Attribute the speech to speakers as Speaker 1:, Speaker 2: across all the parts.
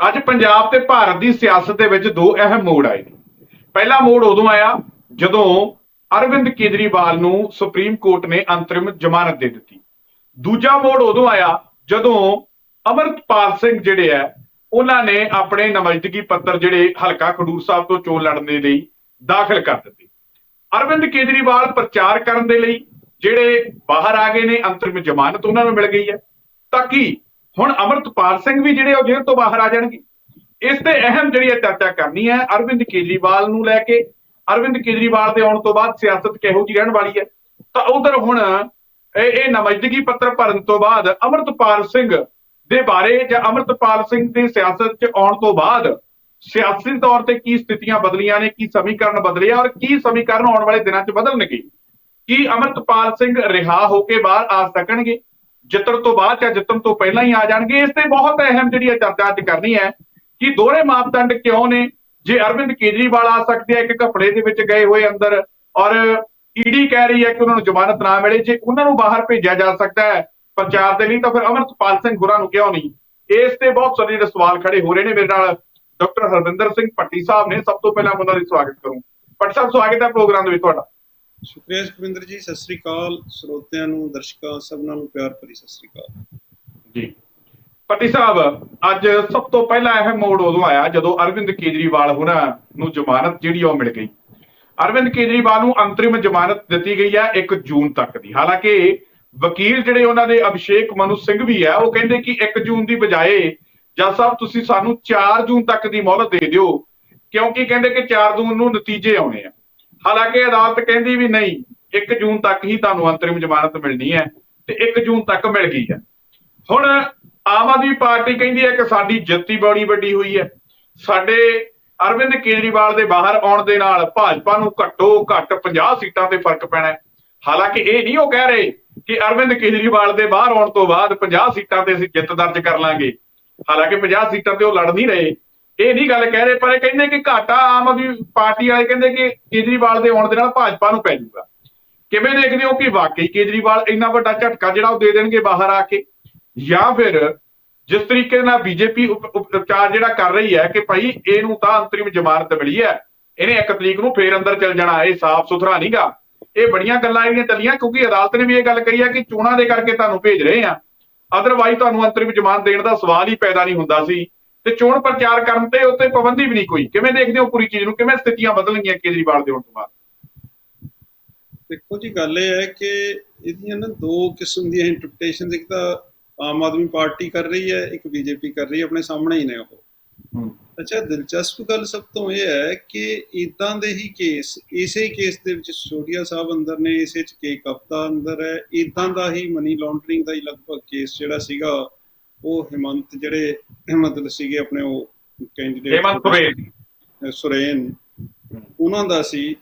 Speaker 1: ਅੱਜ ਪੰਜਾਬ ਤੇ ਭਾਰਤ ਦੀ ਸਿਆਸਤ ਦੇ ਵਿੱਚ ਦੋ ਅਹਿਮ ਮੋੜ ਆਏ ਨੇ। ਪਹਿਲਾ ਮੋੜ ਉਦੋਂ ਆਇਆ ਜਦੋਂ ਅਰਵਿੰਦ ਕੇਜਰੀਵਾਲ ਨੂੰ ਸੁਪਰੀਮ ਕੋਰਟ ਨੇ ਅੰਤਰਿਮ ਜ਼ਮਾਨਤ ਦੇ ਦਿੱਤੀ। ਦੂਜਾ ਮੋੜ ਉਦੋਂ ਆਇਆ ਜਦੋਂ ਅਮਰਤਪਾਲ ਸਿੰਘ ਜਿਹੜੇ ਆ ਉਹਨਾਂ ਨੇ ਆਪਣੇ ਨਮਜ਼ਦਗੀ ਪੱਤਰ ਜਿਹੜੇ ਹਲਕਾ ਖਡੂਰ ਸਾਹਿਬ ਤੋਂ ਚੋਣ ਲੜਨ ਦੇ ਲਈ ਦਾਖਲ ਕਰ ਦਿੱਤੇ। ਅਰਵਿੰਦ ਕੇਜਰੀਵਾਲ ਪ੍ਰਚਾਰ ਕਰਨ ਦੇ ਲਈ ਜਿਹੜੇ ਬਾਹਰ ਆ ਗਏ ਨੇ, ਅੰਤਰਿਮ ਜ਼ਮਾਨਤ ਉਹਨਾਂ ਨੂੰ ਮਿਲ ਗਈ ਹੈ ਤਾਂ ਕਿ ਹੁਣ ਅਮਰਤਪਾਲ ਸਿੰਘ ਵੀ ਜਿਹੜੇ ਉਹ ਜੇਲ੍ਹ ਤੋਂ ਬਾਹਰ ਆ ਜਾਣਗੇ। ਇਸ ਤੇ ਅਹਿਮ ਜਿਹੜੀ ਹੈ ਚਰਚਾ ਕਰਨੀ ਹੈ, ਅਰਵਿੰਦ ਕੇਜਰੀਵਾਲ ਨੂੰ ਲੈ ਕੇ। ਅਰਵਿੰਦ ਕੇਜਰੀਵਾਲ ਦੇ ਆਉਣ ਤੋਂ ਬਾਅਦ ਸਿਆਸਤ ਕਿਹੋ ਜਿਹੀ ਰਹਿਣ ਵਾਲੀ ਹੈ? ਤਾਂ ਉਧਰ ਹੁਣ ਇਹ ਇਹ ਨਮਜ਼ਦਗੀ ਪੱਤਰ ਭਰਨ ਤੋਂ ਬਾਅਦ ਅਮਰਤਪਾਲ ਸਿੰਘ ਦੇ ਬਾਰੇ ਜਾਂ ਅਮਰਤਪਾਲ ਸਿੰਘ ਦੀ ਸਿਆਸਤ 'ਚ ਆਉਣ ਤੋਂ ਬਾਅਦ ਸਿਆਸੀ ਤੌਰ ਤੇ ਕੀ ਸਥਿਤੀਆਂ ਬਦਲੀਆਂ ਨੇ, ਕੀ ਸਮੀਕਰਨ ਬਦਲੇ ਆ ਔਰ ਕੀ ਸਮੀਕਰਨ ਆਉਣ ਵਾਲੇ ਦਿਨਾਂ 'ਚ ਬਦਲਣਗੇ? ਕੀ ਅਮਰਤਪਾਲ ਸਿੰਘ ਰਿਹਾ ਹੋ ਕੇ ਬਾਹਰ ਆ ਸਕਣਗੇ? ਜਿੱਤਣ ਤੋਂ ਬਾਅਦ ਜਾਂ ਜਿੱਤਣ ਤੋਂ ਪਹਿਲਾਂ ਹੀ ਆ ਜਾਣਗੇ। ਇਸ ਤੇ ਬਹੁਤ ਅਹਿਮ ਜਿਹੜੀ ਹੈ ਚਰਚਾ ਅੱਜ ਕਰਨੀ ਹੈ ਕਿ ਦੋਹਰੇ ਮਾਪਦੰਡ ਕਿਉਂ ਨੇ? ਜੇ ਅਰਵਿੰਦ ਕੇਜਰੀਵਾਲ ਆ ਸਕਦੇ ਆ, ਇੱਕ ਘਪੜੇ ਦੇ ਵਿੱਚ ਗਏ ਹੋਏ ਅੰਦਰ ਔਰ ਈਡੀ ਕਹਿ ਰਹੀ ਹੈ ਕਿ ਉਹਨਾਂ ਨੂੰ ਜ਼ਮਾਨਤ ਨਾ ਮਿਲੇ। ਜੇ ਉਹਨਾਂ ਨੂੰ ਬਾਹਰ ਭੇਜਿਆ ਜਾ ਸਕਦਾ ਹੈ ਪ੍ਰਚਾਰ ਦੇ ਲਈ, ਤਾਂ ਫਿਰ ਅਮਰਤਪਾਲ ਸਿੰਘ ਗੁਰਾਂ ਨੂੰ ਕਿਉਂ ਨਹੀਂ? ਇਸ ਤੇ ਬਹੁਤ ਸਾਰੇ ਜਿਹੜੇ ਸਵਾਲ ਖੜੇ ਹੋ ਰਹੇ ਨੇ। ਮੇਰੇ ਨਾਲ ਡਾਕਟਰ ਹਰਵਿੰਦਰ ਸਿੰਘ ਪੱਟੀ ਸਾਹਿਬ ਨੇ। ਸਭ ਤੋਂ ਪਹਿਲਾਂ ਉਹਨਾਂ ਦਾ ਸਵਾਗਤ ਕਰੂੰ। ਪੱਟੀ ਸਾਹਿਬ, ਸਵਾਗਤ ਹੈ ਪ੍ਰੋਗਰਾਮ ਦੇ ਵਿੱਚ ਤੁਹਾਡਾ।
Speaker 2: ਸ਼ੁਕਰੀਆ ਸੁਖਵਿੰਦਰ ਜੀ, ਸਤਿ ਸ੍ਰੀ ਅਕਾਲ। ਸਰੋਤਿਆਂ ਨੂੰ, ਦਰਸ਼ਕਾਂ, ਸਭਨਾਂ ਨੂੰ ਪਿਆਰ ਭਰੀ ਸਤਿ ਸ੍ਰੀ ਅਕਾਲ।
Speaker 1: ਜੀ। ਪੱਟੀ ਸਾਹਿਬ, ਅੱਜ ਸਭ ਤੋਂ ਪਹਿਲਾ ਇਹ ਮੋੜ ਉਦੋਂ ਆਇਆ ਜਦੋਂ ਅਰਵਿੰਦ ਕੇਜਰੀਵਾਲ ਹੋਰਾਂ ਨੂੰ ਜ਼ਮਾਨਤ ਜਿਹੜੀ ਉਹ ਮਿਲ ਗਈ। ਅਰਵਿੰਦ ਕੇਜਰੀਵਾਲ ਨੂੰ ਅੰਤਰਿਮ ਜ਼ਮਾਨਤ ਦਿੱਤੀ ਗਈ ਹੈ 1 ਜੂਨ ਤੱਕ ਦੀ। ਹਾਲਾਂਕਿ ਵਕੀਲ ਜਿਹੜੇ ਉਹਨਾਂ ਦੇ ਅਭਿਸ਼ੇਕ ਮਨੂ ਸਿੰਘ ਵੀ ਹੈ ਉਹ ਕਹਿੰਦੇ ਕਿ 1 ਜੂਨ ਦੀ ਬਜਾਏ, ਜੱਜ ਸਾਹਿਬ, ਤੁਸੀਂ ਸਾਨੂੰ 4 ਜੂਨ ਤੱਕ ਦੀ ਮੌਲਤ ਦੇ ਦਿਓ, ਕਿਉਂਕਿ ਕਹਿੰਦੇ ਕਿ 4 ਜੂਨ ਨੂੰ ਨਤੀਜੇ ਆਉਣੇ ਆ। ਹਾਲਾਂਕਿ ਅਦਾਲਤ ਕਹਿੰਦੀ ਵੀ ਨਹੀਂ 1 ਜੂਨ ਤੱਕ ਹੀ ਤੁਹਾਨੂੰ ਅੰਤਰਿਮ ਜ਼ਮਾਨਤ ਮਿਲਣੀ ਹੈ ਤੇ 1 ਜੂਨ ਤੱਕ ਮਿਲ ਗਈ ਹੈ। ਹੁਣ ਆਮ ਆਦਮੀ ਪਾਰਟੀ ਕਹਿੰਦੀ ਹੈ ਕਿ ਸਾਡੀ ਜਿੱਤੀ ਬੜੀ ਵੱਡੀ ਹੋਈ ਹੈ। ਸਾਡੇ ਅਰਵਿੰਦ ਕੇਜਰੀਵਾਲ ਦੇ ਬਾਹਰ ਆਉਣ ਦੇ ਨਾਲ ਭਾਜਪਾ ਨੂੰ ਘੱਟੋ ਘੱਟ 50 ਸੀਟਾਂ ਤੇ ਫ਼ਰਕ ਪੈਣਾ ਹੈ। ਹਾਲਾਂਕਿ ਇਹ ਨਹੀਂ ਉਹ ਕਹਿ ਰਹੇ ਕਿ ਅਰਵਿੰਦ ਕੇਜਰੀਵਾਲ ਦੇ ਬਾਹਰ ਆਉਣ ਤੋਂ ਬਾਅਦ 50 ਸੀਟਾਂ ਤੇ ਅਸੀਂ ਜਿੱਤ ਦਰਜ ਕਰ ਲਾਂਗੇ। ਹਾਲਾਂਕਿ 50 ਸੀਟਾਂ ਤੇ ਉਹ ਲੜ ਨਹੀਂ ਰਹੇ। ਇਹ ਨਹੀਂ ਗੱਲ ਕਹਿ ਰਹੇ, ਪਰ ਇਹ ਕਹਿੰਦੇ ਕਿ ਘਾਟਾ ਆਮ ਆਦਮੀ ਪਾਰਟੀ ਵਾਲੇ ਕਹਿੰਦੇ ਕਿ ਕੇਜਰੀਵਾਲ ਦੇ ਆਉਣ ਦੇ ਨਾਲ ਭਾਜਪਾ ਨੂੰ ਪੈ ਜਾਊਗਾ। ਕਿਵੇਂ ਦੇਖਦੇ ਹੋ ਕਿ ਵਾਕਈ ਕੇਜਰੀਵਾਲ ਇੰਨਾ ਵੱਡਾ ਝਟਕਾ ਜਿਹੜਾ ਉਹ ਦੇ ਦੇਣਗੇ ਬਾਹਰ ਆ ਕੇ? ਜਾਂ ਫਿਰ ਜਿਸ ਤਰੀਕੇ ਨਾਲ ਬੀਜੇਪੀ ਉਪਚਾਰ ਜਿਹੜਾ ਕਰ ਰਹੀ ਹੈ ਕਿ ਭਾਈ ਇਹਨੂੰ ਤਾਂ ਅੰਤਰਿਮ ਜ਼ਮਾਨਤ ਮਿਲੀ ਹੈ, ਇਹਨੇ ਇੱਕ ਤਰੀਕ ਨੂੰ ਫੇਰ ਅੰਦਰ ਚਲ ਜਾਣਾ, ਇਹ ਸਾਫ਼ ਸੁਥਰਾ ਨਹੀਂਗਾ ਇਹ ਬੜੀਆਂ ਗੱਲਾਂ ਇਹਦੀਆਂ ਚੱਲੀਆਂ, ਕਿਉਂਕਿ ਅਦਾਲਤ ਨੇ ਵੀ ਇਹ ਗੱਲ ਕਹੀ ਹੈ ਕਿ ਚੋਣਾਂ ਦੇ ਕਰਕੇ ਤੁਹਾਨੂੰ ਭੇਜ ਰਹੇ ਆ ਅਦਰਵਾਈਜ਼ ਤੁਹਾਨੂੰ ਅੰਤਰਿਮ ਜ਼ਮਾਨਤ ਦੇਣ ਦਾ ਸਵਾਲ ਹੀ ਪੈਦਾ ਨਹੀਂ ਹੁੰਦਾ ਸੀ। ਤੇ ਚੋਣ ਪ੍ਰਚਾਰ ਕਰਨ ਤੇ ਉੱਤੇ ਪਾਬੰਦੀ ਵੀ ਨਹੀਂ ਕੋਈ। ਕਿਵੇਂ ਦੇਖਦੇ ਹੋ ਪੂਰੀ ਚੀਜ਼ ਨੂੰ? ਕਿਵੇਂ ਸਥਿਤੀਆਂ ਬਦਲਣਗੀਆਂ ਕੇਜਰੀਵਾਲ ਦੇ ਆਉਣ ਤੋਂ ਬਾਅਦ?
Speaker 2: ਦੇਖੋ ਜੀ ਗੱਲ ਇਹ ਹੈ ਕਿ ਇਹਦੀਆਂ ਨਾ ਦੋ ਕਿਸਮ ਦੀਆਂ ਇੰਟਰਪ੍ਰੀਟੇਸ਼ਨ ਇੱਕ ਤਾਂ ਆਮ ਆਦਮੀ ਪਾਰਟੀ ਕਰ ਰਹੀ ਹੈ ਇੱਕ ਬੀਜੇਪੀ ਕਰ ਰਹੀ ਹੈ ਆਪਣੇ ਸਾਹਮਣੇ ਹੀ ਨੇ ਉਹ। ਅੱਛਾ ਦਿਲਚਸਪ ਗੱਲ ਸਭ ਤੋਂ ਇਹ ਹੈ ਕਿ ਇਦਾਂ ਦੇ ਹੀ ਕੇਸ ਇਸੇ ਕੇਸ ਦੇ ਵਿੱਚ ਸੋਡੀਆ ਸਾਹਿਬ ਅੰਦਰ ਨੇ ਇਸੇ ਚ ਕੇ ਕਪਤਾ ਅੰਦਰ ਹੈ। ਇਦਾਂ ਦਾ ਹੀ ਮਨੀ ਲਾਂਡਰਿੰਗ ਦਾ ਹੀ ਲਗਭਗ ਕੇਸ ਜਿਹੜਾ ਸੀਗਾ ਉਹ ਹਿਮੰਤ ਜਿਹੜੇ ਮਤਲਬ ਸੀਗੇ ਆਪਣੇ ਉਹ ਕੈਂਡੀਡੇਟ
Speaker 1: ਹੇਮੰਤ ਸੋਰੇਨ।
Speaker 2: ਸੁਰੇਨ। ਉਹਨਾਂ ਦਾ ਸੀ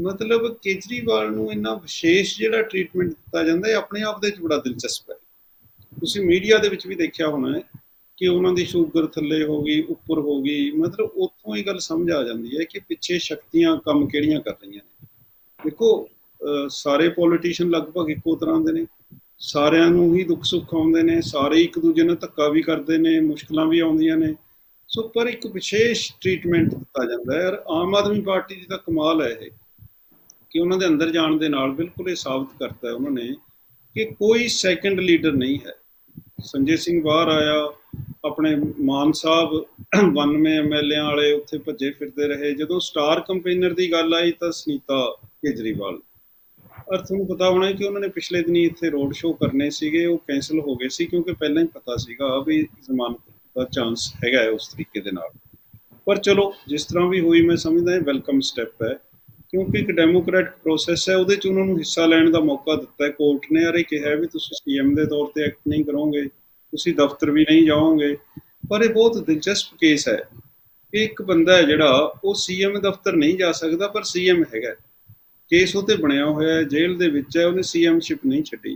Speaker 2: ਮਤਲਬ ਕੇਜਰੀਵਾਲ ਨੂੰ ਇੰਨਾ ਵਿਸ਼ੇਸ਼ ਜਿਹੜਾ ਟ੍ਰੀਟਮੈਂਟ ਦਿੱਤਾ ਜਾਂਦਾ ਹੈ ਆਪਣੇ ਆਪ ਦੇ ਵਿੱਚ ਬੜਾ ਦਿਲਚਸਪ ਹੈ। ਤੁਸੀਂ ਮੀਡੀਆ ਦੇ ਵਿੱਚ ਵੀ ਦੇਖਿਆ ਹੋਣਾ ਹੈ ਕਿ ਉਹਨਾਂ ਦੀ ਸ਼ੂਗਰ ਥੱਲੇ ਹੋ ਗਈ ਉੱਪਰ ਹੋ ਗਈ ਮਤਲਬ ਉੱਥੋਂ ਹੀ ਗੱਲ ਸਮਝ ਆ ਜਾਂਦੀ ਹੈ ਕਿ ਪਿੱਛੇ ਸ਼ਕਤੀਆਂ ਕੰਮ ਕਿਹੜੀਆਂ ਕਰ ਰਹੀਆਂ ਨੇ। ਦੇਖੋ ਸਾਰੇ ਪੋਲੀਟੀਸ਼ੀਅਨ ਲਗਭਗ ਇੱਕੋ ਤਰ੍ਹਾਂ ਦੇ ਨੇ। ਸਾਰਿਆਂ ਨੂੰ ਹੀ ਦੁੱਖ ਸੁੱਖ ਆਉਂਦੇ ਨੇ, ਸਾਰੇ ਇੱਕ ਦੂਜੇ ਨਾਲ ਧੱਕਾ ਵੀ ਕਰਦੇ ਨੇ, ਮੁਸ਼ਕਲਾਂ ਵੀ ਆਉਂਦੀਆਂ ਨੇ। ਸੋ ਪਰ ਇੱਕ ਵਿਸ਼ੇਸ਼ ਟ੍ਰੀਟਮੈਂਟ ਦਿੱਤਾ ਜਾਂਦਾ ਹੈ ਔਰ ਆਮ ਆਦਮੀ ਪਾਰਟੀ ਦੀ ਤਾਂ ਕਮਾਲ ਹੈ ਇਹ, ਕਿ ਉਹਨਾਂ ਦੇ ਅੰਦਰ ਜਾਣ ਦੇ ਨਾਲ ਬਿਲਕੁਲ ਇਹ ਸਾਬਤ ਕਰਤਾ ਹੈ ਉਹਨਾਂ ਨੇ ਕਿ ਕੋਈ ਸੈਕੰਡ ਲੀਡਰ ਨਹੀਂ ਹੈ। ਸੰਜੇ ਸਿੰਘ ਬਾਹਰ ਆਇਆ, ਆਪਣੇ ਮਾਨ ਸਾਹਿਬ 92 ਐਮਐਲਏ ਵਾਲੇ ਉੱਥੇ ਭੱਜੇ ਫਿਰਦੇ ਰਹੇ। ਜਦੋਂ ਸਟਾਰ ਕੰਪੇਨਰ ਦੀ ਗੱਲ ਆਈ ਤਾਂ ਸੁਨੀਤਾ ਕੇਜਰੀਵਾਲ ਪਰ ਤੁਹਾਨੂੰ ਪਤਾ ਹੋਣਾ ਕਿ ਉਹਨਾਂ ਨੇ ਪਿਛਲੇ ਦਿਨੀ ਇੱਥੇ ਰੋਡ ਸ਼ੋਅ ਕਰਨੇ ਸੀਗੇ, ਉਹ ਕੈਨਸਲ ਹੋ ਗਏ ਸੀ ਕਿਉਂਕਿ ਪਹਿਲਾਂ ਹੀ ਪਤਾ ਸੀਗਾ ਵੀ ਜ਼ਮਾਨਤ ਦਾ ਚਾਂਸ ਹੈਗਾ ਹੈ ਉਸ ਤਰੀਕੇ ਦੇ ਨਾਲ। ਪਰ ਚਲੋ, ਜਿਸ ਤਰ੍ਹਾਂ ਵੀ ਹੋਈ ਮੈਂ ਸਮਝਦਾ ਇਹ ਵੈਲਕਮ ਸਟੈਪ ਹੈ, ਕਿਉਂਕਿ ਇੱਕ ਡੈਮੋਕ੍ਰੈਟਿਕ ਪ੍ਰੋਸੈਸ ਹੈ, ਉਹਦੇ ਚ ਉਹਨਾਂ ਨੂੰ ਹਿੱਸਾ ਲੈਣ ਦਾ ਮੌਕਾ ਦਿੱਤਾ ਹੈ। ਕੋਰਟ ਨੇ ਅਰੇ ਕਿਹਾ ਵੀ ਤੁਸੀਂ ਸੀਐਮ ਦੇ ਤੌਰ ਤੇ ਐਕਟ ਨਹੀਂ ਕਰੋਗੇ, ਤੁਸੀਂ ਦਫ਼ਤਰ ਵੀ ਨਹੀਂ ਜਾਓਗੇ। ਪਰ ਇਹ ਬਹੁਤ ਦਿਲਚਸਪ ਕੇਸ ਹੈ ਕਿ ਇੱਕ ਬੰਦਾ ਹੈ ਜਿਹੜਾ, ਉਹ ਸੀਐਮ ਦਫ਼ਤਰ ਨਹੀਂ ਜਾ ਸਕਦਾ, ਪਰ ਸੀਐਮ ਹੈਗਾ ਕੇਸ ਉਹ ਬਣਿਆ ਹੋਇਆ ਹੈ, ਜੇਲ੍ਹ ਦੇ ਵਿੱਚ ਹੈ, ਉਹਨੇ ਸੀਐਮਸ਼ਿਪ ਨਹੀਂ ਛੱਡੀ।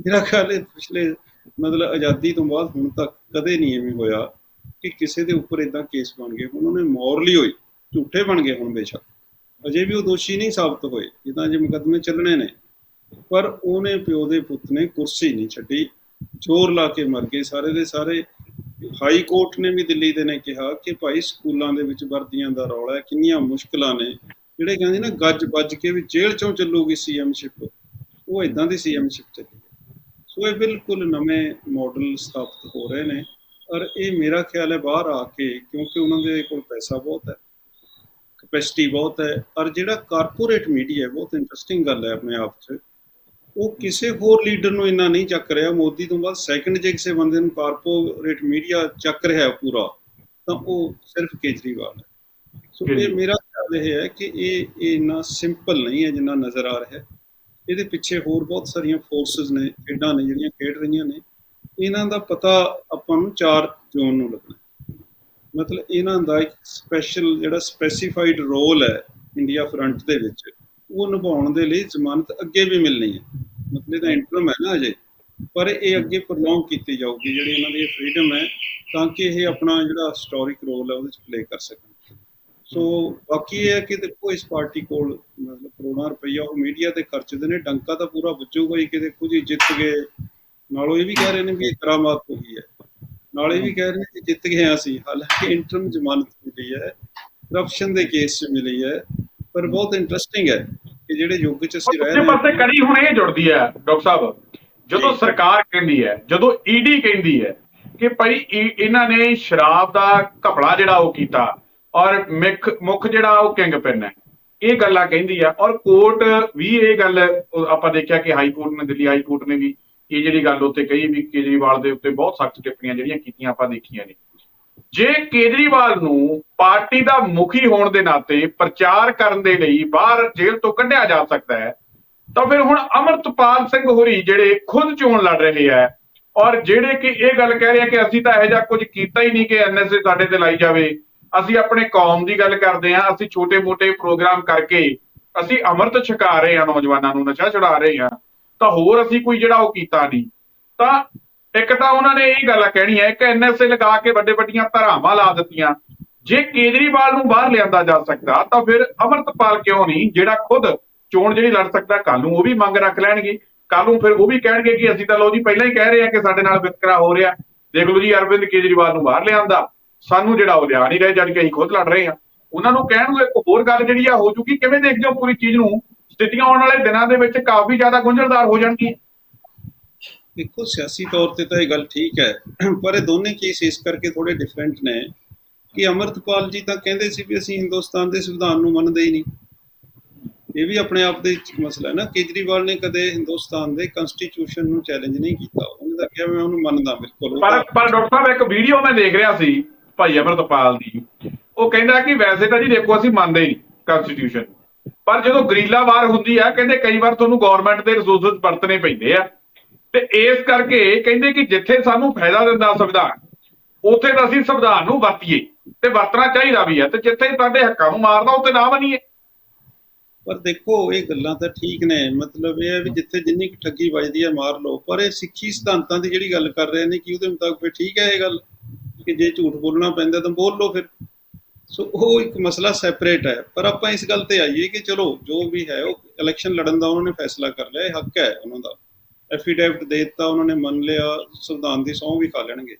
Speaker 2: ਮੇਰਾ ਖਿਆਲ ਹੈ ਪਿਛਲੇ, ਮਤਲਬ ਆਜ਼ਾਦੀ ਤੋਂ ਬਾਅਦ ਹੁਣ ਤੱਕ ਕਦੇ ਨਹੀਂ ਐਵੇਂ ਹੋਇਆ ਕਿ ਕਿਸੇ ਦੇ ਉੱਪਰ ਇਦਾਂ ਕੇਸ ਬਣ ਗਏ ਉਹਨਾਂ ਨੇ ਮੋਰਲੀ ਹੋਈ, ਝੂਠੇ ਬਣ ਗਏ ਹੁਣ ਬੇਸ਼ੱਕ। ਅਜੇ ਵੀ ਉਹ ਦੋਸ਼ੀ ਨਹੀਂ ਸਾਬਤ ਹੋਏ, ਜਿੱਦਾਂ ਜੇ ਮੁਕੱਦਮੇ ਚੱਲਣੇ ਨੇ। ਪਰ ਉਹਨੇ ਪਿਓ ਦੇ ਪੁੱਤ ਨੇ ਕੁਰਸੀ ਨਹੀਂ ਛੱਡੀ, ਜ਼ੋਰ ਲਾ ਕੇ ਮਰ ਗਏ ਸਾਰੇ ਦੇ ਸਾਰੇ। ਹਾਈ ਕੋਰਟ ਨੇ ਵੀ ਦਿੱਲੀ ਦੇ ਨੇ ਕਿਹਾ ਕਿ ਭਾਈ ਸਕੂਲਾਂ ਦੇ ਵਿੱਚ ਵਰਦੀਆਂ ਦਾ ਰੌਲਾ ਕਿੰਨੀਆਂ ਮੁਸ਼ਕਲਾਂ ਨੇ। ਜਿਹੜੇ ਕਹਿੰਦੇ ਨਾ ਗੱਜ ਵੱਜ ਕੇ ਵੀ ਜੇਲ੍ਹ ਚੋਂ ਚੱਲੂਗੀ ਸੀਐਮਸ਼ਿਪ ਉਹ ਇਦਾਂ ਦੀ ਸੀਐਮਸ਼ਿਪ ਚੱਲੀ ਸੋ ਇਹ ਬਿਲਕੁਲ ਨਵੇਂ ਮਾਡਲ ਸਥਾਪਿਤ ਹੋ ਰਹੇ ਨੇ। ਔਰ ਇਹ ਮੇਰਾ ਖਿਆਲ ਹੈ ਬਾਹਰ ਆ ਕੇ ਕਿਉਂਕਿ ਉਹਨਾਂ ਦੇ ਕੋਲ ਪੈਸਾ ਬਹੁਤ ਹੈ ਕਪੈਸਿਟੀ ਬਹੁਤ ਹੈ ਔਰ ਜਿਹੜਾ ਕਾਰਪੋਰੇਟ ਮੀਡੀਆ ਹੈ ਬਹੁਤ ਇੰਟਰਸਟਿੰਗ ਗੱਲ ਹੈ ਆਪਣੇ ਆਪ 'ਚ। ਉਹ ਕਿਸੇ ਹੋਰ ਲੀਡਰ ਨੂੰ ਇੰਨਾ ਨਹੀਂ ਚੱਕ ਰਿਹਾ ਮੋਦੀ ਤੋਂ ਬਾਅਦ ਸੈਕੰਡ ਜੇ ਕਿਸੇ ਬੰਦੇ ਨੂੰ ਕਾਰਪੋਰੇਟ ਮੀਡੀਆ ਚੱਕ ਰਿਹਾ ਪੂਰਾ ਤਾਂ ਉਹ ਸਿਰਫ ਕੇਜਰੀਵਾਲ ਹੈ। ਸੋ ਇਹ। ਮੇਰਾ ਖਿਆਲ ਇਹ ਹੈ ਕਿ ਇਹ ਇਹ ਇੰਨਾ ਸਿੰਪਲ ਨਹੀਂ ਹੈ ਜਿੰਨਾ ਨਜ਼ਰ ਆ ਰਿਹਾ ਹੈ। ਇਹਦੇ ਪਿੱਛੇ ਹੋਰ ਬਹੁਤ ਸਾਰੀਆਂ ਫੋਰਸਸ ਨੇ, ਖੇਡਾਂ ਨੇ ਜਿਹੜੀਆਂ ਖੇਡ ਰਹੀਆਂ ਨੇ। ਇਹਨਾਂ ਦਾ ਪਤਾ ਆਪਾਂ ਨੂੰ 4 ਜੂਨ ਨੂੰ ਲੱਗਣਾ ਮਤਲਬ ਇਹਨਾਂ ਦਾ ਇੱਕ ਸਪੈਸ਼ਲ ਜਿਹੜਾ ਸਪੈਸੀਫਾਈਡ ਰੋਲ ਹੈ ਇੰਡੀਆ ਫਰੰਟ ਦੇ ਵਿੱਚ, ਉਹ ਨਿਭਾਉਣ ਦੇ ਲਈ ਜ਼ਮਾਨਤ ਅੱਗੇ ਵੀ ਮਿਲਣੀ ਹੈ। ਮਤਲਬ ਇਹਦਾ ਇੰਟਰਮ ਹੈ ਨਾ ਅਜੇ। ਪਰ ਇਹ ਅੱਗੇ ਪ੍ਰੋਲੋਂਗ ਕੀਤੀ ਜਾਊਗੀ, ਜਿਹੜੀ ਇਹਨਾਂ ਦੀ ਫ੍ਰੀडम ਹੈ, ਤਾਂ ਕਿ ਇਹ ਆਪਣਾ ਜਿਹੜਾ ਹਿਸਟੋਰਿਕ ਰੋਲ ਹੈ, ਉਹਦੇ ਵਿੱਚ ਪਲੇ ਕਰ ਸਕਣ। ਸੋ ਬਾਕੀ ਇਹ ਹੈ ਕਿ ਦੇਖੋ ਇਸ ਪਾਰਟੀ ਕੋਲ ਮਤਲਬ ਕਰੋੜਾਂ ਰੁਪਈਆ ਉਹ ਮੀਡੀਆ ਤੇ ਖਰਚਦੇ ਨੇ ਡੰਕਾ ਤਾਂ ਪੂਰਾ ਵੱਜੂਗਾ ਹੀ ਕਿਤੇ ਕੁਝ ਹੀ ਜਿੱਤ ਗਏ। ਨਾਲੋਂ ਇਹ ਵੀ ਕਹਿ ਰਹੇ ਨੇ ਵੀ ਕਰਾਮਾਤ ਹੋਈ ਹੈ। ਨਾਲੇ ਵੀ ਕਹਿ ਰਹੇ ਨੇ ਕਿ ਜਿੱਤ ਗਏ ਅਸੀਂ। ਹਾਲਾਂਕਿ ਇੰਟਰਮ ਜ਼ਮਾਨਤ ਮਿਲੀ ਹੈ ਕਰਪਸ਼ਨ ਦੇ ਕੇਸ 'ਚ ਮਿਲੀ ਹੈ ਪਰ ਬਹੁਤ ਇੰਟਰਸਟਿੰਗ ਹੈ ਕਿ ਜਿਹੜੇ ਯੁੱਗ 'ਚ ਅਸੀਂ ਰਹਿ ਹਾਂ।
Speaker 1: ਪਾਸੇ ਕੜੀ ਹੁਣ ਇਹ ਜੁੜਦੀ ਹੈ ਡਾਕਟਰ ਸਾਹਿਬ ਜਦੋਂ। ਸਰਕਾਰ ਕਹਿੰਦੀ ਹੈ ਜਦੋਂ ਈਡੀ ਕਹਿੰਦੀ ਹੈ ਕਿ ਭਾਈ ਇਹ- ਇਹਨਾਂ ਨੇ ਸ਼ਰਾਬ ਦਾ ਘਪਲਾ ਜਿਹੜਾ ਉਹ ਕੀਤਾ ਔਰ ਮੁੱਖ ਮੁੱਖ ਜਿਹੜਾ ਉਹ ਕਿੰਗ ਪਿੰਨ ਹੈ। ਇਹ ਗੱਲਾਂ ਕਹਿੰਦੀ ਆ। ਔਰ ਕੋਰਟ ਵੀ ਇਹ ਗੱਲ ਆਪਾਂ ਦੇਖਿਆ ਕਿ ਹਾਈ ਕੋਰਟ ਨੇ, ਦਿੱਲੀ ਹਾਈ ਕੋਰਟ ਨੇ ਵੀ ਇਹ ਜਿਹੜੀ ਗੱਲ ਉੱਤੇ ਕਹੀ ਵੀ ਕੇਜਰੀਵਾਲ ਦੇ ਉੱਤੇ ਬਹੁਤ ਸਖਤ ਟਿੱਪਣੀਆਂ ਜਿਹੜੀਆਂ ਕੀਤੀਆਂ ਆਪਾਂ ਦੇਖੀਆਂ ਨੇ। ਜੇ ਕੇਜਰੀਵਾਲ ਨੂੰ ਪਾਰਟੀ ਦਾ ਮੁਖੀ ਹੋਣ ਦੇ ਨਾਤੇ ਪ੍ਰਚਾਰ ਕਰਨ ਦੇ ਲਈ ਬਾਹਰ ਜੇਲ੍ਹ ਤੋਂ ਕੱਢਿਆ ਜਾ ਸਕਦਾ ਹੈ, ਤਾਂ ਫਿਰ ਹੁਣ ਅਮਰਤਪਾਲ ਸਿੰਘ ਹੋਰੀ ਜਿਹੜੇ ਖੁਦ ਚੋਣ ਲੜ ਰਹੇ ਆ, ਔਰ ਜਿਹੜੇ ਕਿ ਇਹ ਗੱਲ ਕਹਿ ਰਹੇ ਆ ਕਿ ਅਸੀਂ ਤਾਂ ਇਹੋ ਜਿਹਾ ਕੁਝ ਕੀਤਾ ਹੀ ਨਹੀਂ ਕਿ ਐਨਐਸਏ ਸਾਡੇ ਤੇ ਲਾਈ ਜਾਵੇ ਅਸੀਂ ਆਪਣੇ ਕੌਮ ਦੀ ਗੱਲ ਕਰਦੇ ਹਾਂ, ਅਸੀਂ ਛੋਟੇ-ਮੋਟੇ ਪ੍ਰੋਗਰਾਮ ਕਰਕੇ ਅਸੀਂ ਅੰਮ੍ਰਿਤ ਛਕਾ ਰਹੇ ਹਾਂ ਨੌਜਵਾਨਾਂ ਨੂੰ, ਨਸ਼ਾ ਛੁਡਾ ਰਹੇ ਹਾਂ, ਤਾਂ ਹੋਰ ਅਸੀਂ ਕੋਈ ਜਿਹੜਾ ਉਹ ਕੀਤਾ ਨਹੀਂ। ਤਾਂ ਇੱਕ ਤਾਂ ਉਹਨਾਂ ਨੇ ਇਹ ਗੱਲ ਕਹਿਣੀ ਹੈ ਕਿ ਐਨਐਸਏ ਲਗਾ ਕੇ ਵੱਡੇ ਵੱਡੀਆਂ ਧਾਰਾਵਾਂ ਲਾ ਦਿੱਤੀਆਂ। ਜੇ ਕੇਜਰੀਵਾਲ ਨੂੰ ਬਾਹਰ ਲਿਆਂਦਾ ਜਾ ਸਕਦਾ, ਤਾਂ ਫਿਰ ਅਮਰਤਪਾਲ ਕਿਉਂ ਨਹੀਂ? ਜਿਹੜਾ ਖੁਦ ਚੋਣ ਜਿਹੜੀ ਲੜ ਸਕਦਾ ਕੱਲ ਨੂੰ ਉਹ ਵੀ ਮੰਗ ਰੱਖ ਲੈਣਗੇ। ਕੱਲ ਨੂੰ ਫਿਰ ਉਹ ਵੀ ਕਹਿਣਗੇ ਕਿ ਅਸੀਂ ਤਾਂ ਲੋ ਜੀ, ਪਹਿਲਾਂ ਹੀ ਕਹਿ ਰਹੇ ਆ ਕਿ ਸਾਡੇ ਨਾਲ ਵਿਤਕਰਾ ਹੋ ਰਿਹਾ। ਦੇਖ ਲਓ ਜੀ, ਅਰਵਿੰਦ ਕੇਜਰੀਵਾਲ ਨੂੰ ਬਾਹਰ ਲਿਆਂਦਾ। ਸਾਨੂੰ ਜਿਹੜਾ ਉਹ ਲਿਆ ਨਹੀਂ ਰਹੇ ਜਦ ਕਿ ਅਸੀਂ ਖੁਦ ਲੜ ਰਹੇ ਆ ਉਹਨਾਂ ਨੂੰ ਕਹਿਣ ਨੂੰ ਇੱਕ ਹੋਰ ਗੱਲ ਜਿਹੜੀ ਆ ਹੋ ਚੁੱਕੀ ਕਿਵੇਂ ਦੇਖਦੇ ਹੋ ਪੂਰੀ ਚੀਜ਼ ਨੂੰ? ਸਥਿਤੀਆਂ ਆਉਣ ਵਾਲੇ ਦਿਨਾਂ ਦੇ ਵਿੱਚ ਕਾਫੀ ਜ਼ਿਆਦਾ ਗੁੰਝਲਦਾਰ ਹੋ ਜਾਣਗੀਆਂ।
Speaker 2: ਦੇਖੋ ਸਿਆਸੀ ਤੌਰ ਤੇ ਤਾਂ ਇਹ ਗੱਲ ਠੀਕ ਹੈ ਪਰ ਇਹ ਦੋਨੇ ਕੇਸ ਇਸ ਕਰਕੇ ਥੋੜੇ ਡਿਫਰੈਂਟ ਨੇ ਕਿ ਅਮਰਤਪਾਲ ਜੀ ਤਾਂ ਕਹਿੰਦੇ ਸੀ ਵੀ ਅਸੀਂ ਹਿੰਦੁਸਤਾਨ ਦੇ ਸੰਵਿਧਾਨ ਨੂੰ ਮੰਨਦੇ ਹੀ ਨਹੀਂ। ਇਹ ਵੀ ਆਪਣੇ ਆਪ ਦੇ ਵਿੱਚ ਮਸਲਾ ਹੈ ਨਾ। ਕੇਜਰੀਵਾਲ ਨੇ ਕਦੇ ਹਿੰਦੁਸਤਾਨ ਦੇ ਕਨਸਟੀਟਿਊਸ਼ਨ ਨੂੰ ਚੈਲੰਜ ਨਹੀਂ ਕੀਤਾ। ਉਹਨੇ ਤਾਂ ਕਿਹਾ ਮੈਂ ਉਹਨੂੰ ਮੰਨਦਾ ਬਿਲਕੁਲ।
Speaker 1: ਪਰ ਪਰ ਡਾਕਟਰ ਸਾਹਿਬ ਇੱਕ ਵੀਡੀਓ ਮੈਂ ਦੇਖ ਰਿਹਾ ਸੀ। ਭਾਈ ਅਮਰਤਪਾਲ ਦੀ। ਉਹ ਕਹਿੰਦਾ ਕਿ ਵੈਸੇ ਤਾਂ ਜੀ ਦੇਖੋ, ਅਸੀਂ ਮੰਨਦੇ ਹੀ ਨਹੀਂ ਕਨਸਟੀਟਿਊਸ਼ਨ ਪਰ ਜਦੋਂ ਗਰੀਲਾ ਵਾਰ ਹੁੰਦੀ ਆ, ਕਹਿੰਦੇ ਕਈ ਵਾਰ ਤੁਹਾਨੂੰ ਗਵਰਨਮੈਂਟ ਦੇ ਰਿਸੋਰਸਸ ਵਰਤਣੇ ਪੈਂਦੇ ਆ। ਤੇ ਇਸ ਕਰਕੇ ਕਹਿੰਦੇ ਕਿ ਜਿੱਥੇ ਸਾਨੂੰ ਫਾਇਦਾ ਦਿੰਦਾ ਸੰਵਿਧਾਨ, ਉੱਥੇ ਤਾਂ ਅਸੀਂ ਸੰਵਿਧਾਨ ਨੂੰ ਵਰਤੀਏ ਤੇ ਵਰਤਣਾ ਚਾਹੀਦਾ ਵੀ ਹੈ ਤੇ ਜਿੱਥੇ ਤੁਹਾਡੇ ਹੱਕਾਂ ਨੂੰ ਮਾਰਦਾ, ਉੱਥੇ ਨਾ ਬਣੀਏ
Speaker 2: ਪਰ ਦੇਖੋ, ਇਹ ਗੱਲਾਂ ਤਾਂ ਠੀਕ ਨੇ। ਮਤਲਬ ਇਹ ਹੈ ਵੀ ਜਿੱਥੇ ਜਿੰਨੀ ਕੁ ਠੱਗੀ ਵੱਜਦੀ ਹੈ ਮਾਰ ਲਓ। ਪਰ ਇਹ ਸਿੱਖੀ ਸਿਧਾਂਤਾਂ ਦੀ ਜਿਹੜੀ ਗੱਲ ਕਰ ਰਹੇ ਨੇ, ਕਿ ਉਹਦੇ ਮੁਤਾਬਕ ਠੀਕ ਹੈ ਇਹ ਗੱਲ? ਕਿ ਜੇ ਝੂਠ ਬੋਲਣਾ ਪੈਂਦਾ ਤਾਂ ਬੋਲ ਲਓ ਫਿਰ। ਸੋ ਉਹ ਇੱਕ ਮਸਲਾ ਸੈਪਰੇਟ ਹੈ। ਪਰ ਆਪਾਂ ਇਸ ਗੱਲ ਤੇ ਆਈਏ ਕਿ ਚਲੋ, ਜੋ ਵੀ ਹੈ, ਉਹ ਇਲੈਕਸ਼ਨ ਲੜਨ ਦਾ ਉਹਨਾਂ ਨੇ ਫੈਸਲਾ ਕਰ ਲਿਆ, ਇਹ ਹੱਕ ਹੈ ਉਹਨਾਂ ਦਾ। ਐਫੀਡੈਵਿਟ ਦੇ ਦਿੱਤਾ, ਉਹਨਾਂ ਨੇ ਮੰਨ ਲਿਆ, ਸੰਵਿਧਾਨ ਦੀ ਸਹੁੰ ਵੀ ਖਾ ਲੈਣਗੇ।